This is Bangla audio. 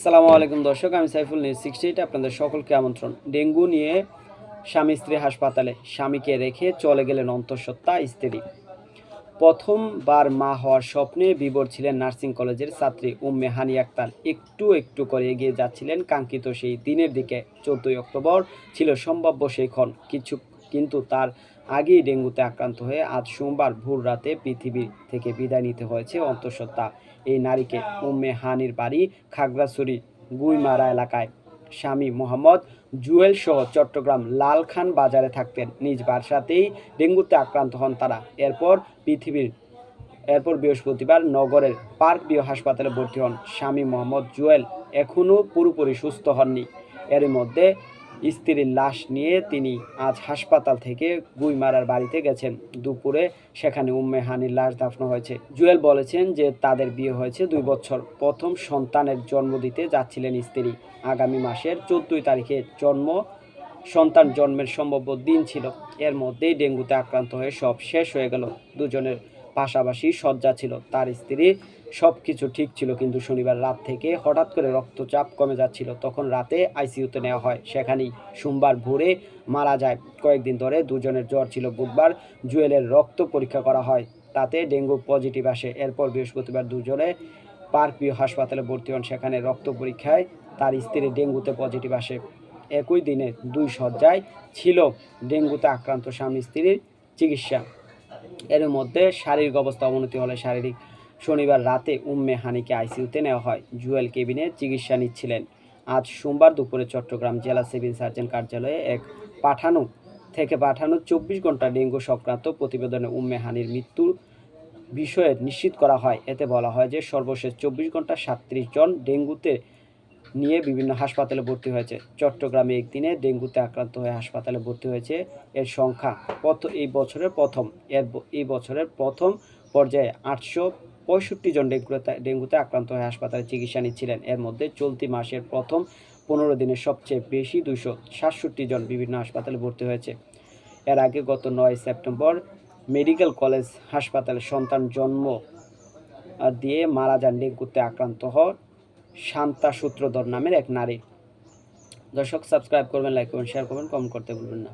সালামু আলাইকুম দর্শক, আমি সাইফুল নিউজ সিক্সটি এইট, আপনাদের সকলকে আমন্ত্রণ। ডেঙ্গু নিয়ে স্বামী স্ত্রী হাসপাতালে স্বামীকে রেখে চলে গেলেন অন্তঃসত্ত্বা স্ত্রী। প্রথমবার মা হওয়ার স্বপ্নে বিবর ছিলেন নার্সিং কলেজের ছাত্রী উম্মে হানি আক্তার। একটু একটু করে এগিয়ে যাচ্ছিলেন, কাঙ্ক্ষিত সেই দিনের দিকে। চোদ্দই অক্টোবর ছিল সম্ভাব্য সেই ক্ষণ। কিছু কিন্তু তার আগেই ডেঙ্গুতে আক্রান্ত হয়ে আজ সোমবার ভোর রাতে পৃথিবীর থেকে বিদায় নিতে হয়েছে অন্তঃসত্ত্বা। এই নারীকে উম্মে হানির বাড়ি, খাগড়াছড়ি, গুইমারা এলাকায়। স্বামী মোহাম্মদ জুয়েল সহ চট্টগ্রাম লালখান বাজারে থাকতেন। নিজ বাসাতেই ডেঙ্গুতে আক্রান্ত হন তারা। এরপর পৃথিবীর, এরপর বৃহস্পতিবার নগরের পার্ক বিও হাসপাতালে ভর্তি হন স্বামী মোহাম্মদ জুয়েল। এখনও পুরোপুরি সুস্থ হননি। এর মধ্যে স্ত্রীর লাশ নিয়ে তিনি আজ হাসপাতাল থেকে গুইমারার বাড়িতে গেছেন। দুপুরে সেখানে উম্মে হানির লাশ দাফন হয়েছে। জুয়েল বলেছেন যে তাদের বিয়ে হয়েছে দুই বছর। প্রথম সন্তানের জন্ম দিতে যাচ্ছিলেন স্ত্রী। আগামী মাসের চোদ্দই তারিখে জন্ম, সন্তান জন্মের সম্ভাব্য দিন ছিল। এর মধ্যেই ডেঙ্গুতে আক্রান্ত হয়ে সব শেষ হয়ে গেল। দুজনের পাশাপাশি শয্যা ছিল। তার স্ত্রী সব কিছু ঠিক ছিল কিন্তু শনিবার রাত থেকে হঠাৎ করে রক্তচাপ কমে যাচ্ছিল। তখন রাতে আইসিইউতে নেওয়া হয়। সেখানেই সোমবার ভোরে মারা যায়। কয়েকদিন ধরে দুজনের জ্বর ছিল। বুধবার জুয়েলের রক্ত পরীক্ষা করা হয়। তাতে ডেঙ্গু পজিটিভ আসে। এরপর বৃহস্পতিবার দুজনে পার্ক হাসপাতালে ভর্তি হন। সেখানে রক্ত পরীক্ষায় তার স্ত্রী ডেঙ্গুতে পজিটিভ আসে। একই দিনে দুই শয্যায় ছিল ডেঙ্গুতে আক্রান্ত স্বামী স্ত্রীর চিকিৎসা। এর মধ্যে শারীরিক অবস্থা অবনতি হলে শারীরিক শনিবার রাতে উম্মে হানিকে আইসিইউতে নেওয়া হয়। জুয়েল কেবিনে চিকিৎসা নিচ্ছিলেন। আজ সোমবার দুপুরে চট্টগ্রাম জেলা সিভিল সার্জন কার্যালয়ে এক পাঠানো, থেকে পাঠানো চব্বিশ ঘণ্টা ডেঙ্গু সংক্রান্ত প্রতিবেদনে উম্মে হানির মৃত্যুর বিষয়ে নিশ্চিত করা হয়। এতে বলা হয় যে সর্বশেষ চব্বিশ ঘণ্টা সাতত্রিশ জন ডেঙ্গুতে নিয়ে বিভিন্ন হাসপাতালে ভর্তি হয়েছে। চট্টগ্রামে একদিনে ডেঙ্গুতে আক্রান্ত হয়ে হাসপাতালে ভর্তি হয়েছে। এর সংখ্যা কত এই বছরের প্রথম, এর এই বছরের প্রথম পর্যায়ে আটশো পঁয়ষট্টি জন ডেঙ্গুতে ডেঙ্গুতে আক্রান্ত হয়ে হাসপাতালে চিকিৎসা নিচ্ছিলেন। এর মধ্যে চলতি মাসের প্রথম পনেরো দিনে সবচেয়ে বেশি দুশো সাতষট্টি জন বিভিন্ন হাসপাতালে ভর্তি হয়েছে। এর আগে গত নয় সেপ্টেম্বর মেডিকেল কলেজ হাসপাতালে সন্তান জন্ম দিয়ে মারা যান ডেঙ্গুতে আক্রান্ত হন শান্তা সূত্রধর নামের এক নারী। দর্শক সাবস্ক্রাইব করবেন লাইক করবেন শেয়ার করবেন কমেন্ট করতে ভুলবেন না।